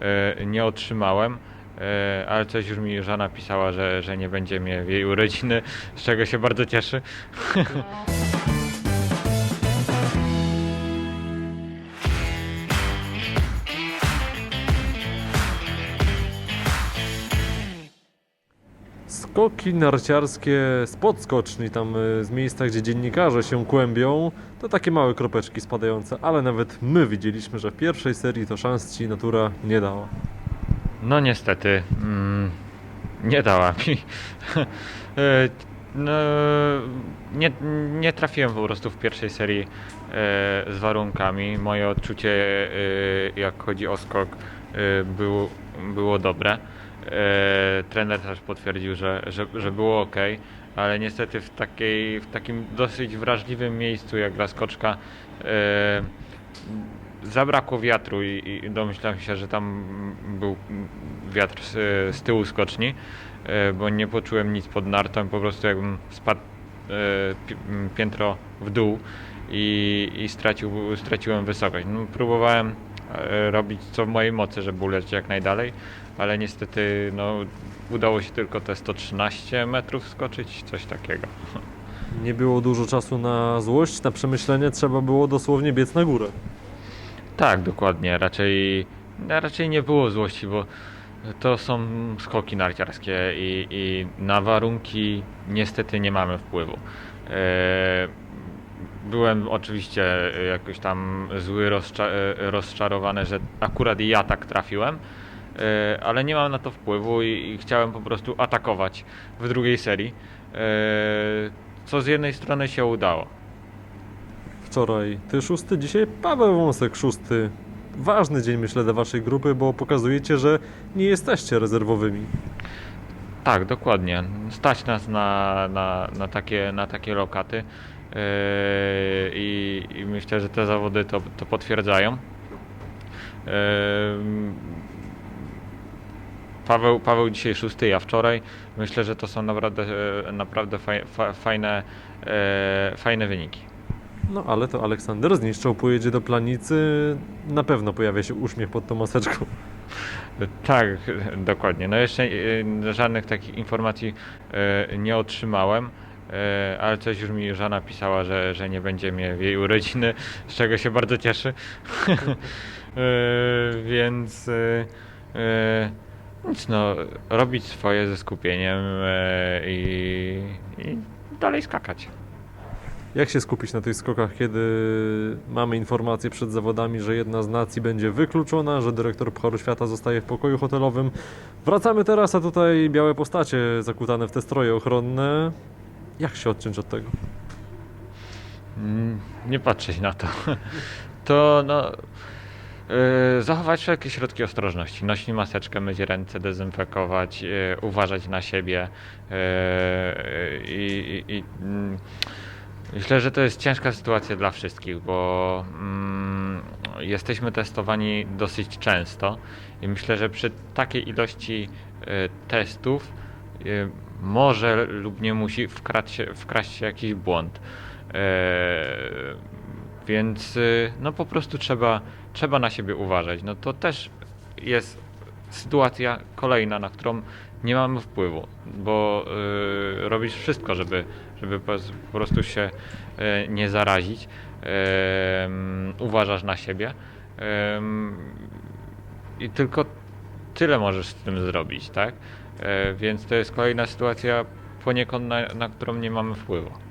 e, nie otrzymałem. e, Ale coś już mi żona pisała, że, że nie będzie mnie w jej urodziny, z czego się bardzo cieszy. Skoki narciarskie z podskoczni, tam y, z miejsca, gdzie dziennikarze się kłębią, to takie małe kropeczki spadające, ale nawet my widzieliśmy, że w pierwszej serii to szans ci natura nie dała. No niestety, mm, nie dała mi. E, no, nie, nie trafiłem po prostu w pierwszej serii e, z warunkami. Moje odczucie, jak chodzi o skok, było, było dobre. E, trener też potwierdził, że, że, że było ok, ale niestety w, takiej, w takim dosyć wrażliwym miejscu jak Laskoczka e, zabrakło wiatru i, i domyślam się, że tam był wiatr z, z tyłu skoczni, e, bo nie poczułem nic pod nartą, po prostu jakbym spadł piętro w dół i, i stracił, straciłem wysokość. No, próbowałem robić co w mojej mocy, żeby ulecieć jak najdalej, ale niestety no, udało się tylko te 113 metrów skoczyć, coś takiego. Nie było dużo czasu na złość, na przemyślenie, trzeba było dosłownie biec na górę. Tak, dokładnie. Raczej, raczej nie było złości, bo to są skoki narciarskie i, i na warunki niestety nie mamy wpływu. E, Byłem oczywiście jakoś tam zły, rozcza- e, rozczarowany, że akurat ja tak trafiłem, e, ale nie mam na to wpływu i, chciałem po prostu atakować w drugiej serii, e, co z jednej strony się udało. Wczoraj ty szósty, dzisiaj Paweł Wąsek szósty. Ważny dzień myślę dla waszej grupy, bo pokazujecie, że nie jesteście rezerwowymi. Tak, dokładnie. Stać nas na, na, na, takie, na takie lokaty i, i myślę, że te zawody to, to potwierdzają. Yy, Paweł, Paweł dzisiaj szósty, ja wczoraj. Myślę, że to są naprawdę, e, naprawdę faj, fa, fajne, e, fajne wyniki. No ale to Aleksander zniszczał, pojedzie do planicy, na pewno pojawia się uśmiech pod tą maseczką. Tak, dokładnie. No jeszcze żadnych takich informacji nie otrzymałem, ale coś już mi żona pisała, że, że nie będzie mnie w jej urodziny, z czego się bardzo cieszy. E, Więc e, e, nic no, robić swoje ze skupieniem e, i, i dalej skakać. Jak się skupić na tych skokach, kiedy mamy informację przed zawodami, że jedna z nacji będzie wykluczona, że dyrektor Pucharu Świata zostaje w pokoju hotelowym? Wracamy teraz, a tutaj białe postacie zakutane w te stroje ochronne. Jak się odciąć od tego? Mm, Nie patrzeć na to. To no. Yy, zachować wszelkie środki ostrożności. Nosić maseczkę, myć ręce, dezynfekować, yy, uważać na siebie. Yy, i, mm, myślę, że to jest ciężka sytuacja dla wszystkich, bo mm, jesteśmy testowani dosyć często i myślę, że przy takiej ilości testów może lub nie musi wkraść się, wkraść się jakiś błąd. Eee, więc y, no po prostu trzeba, trzeba na siebie uważać. No to też jest sytuacja kolejna, na którą nie mamy wpływu, bo y, robisz wszystko, żeby, żeby po, prostu się y, nie zarazić. Em, uważasz na siebie. I tylko tyle możesz z tym zrobić, tak? E, więc to jest kolejna sytuacja poniekąd na, na którą nie mamy wpływu.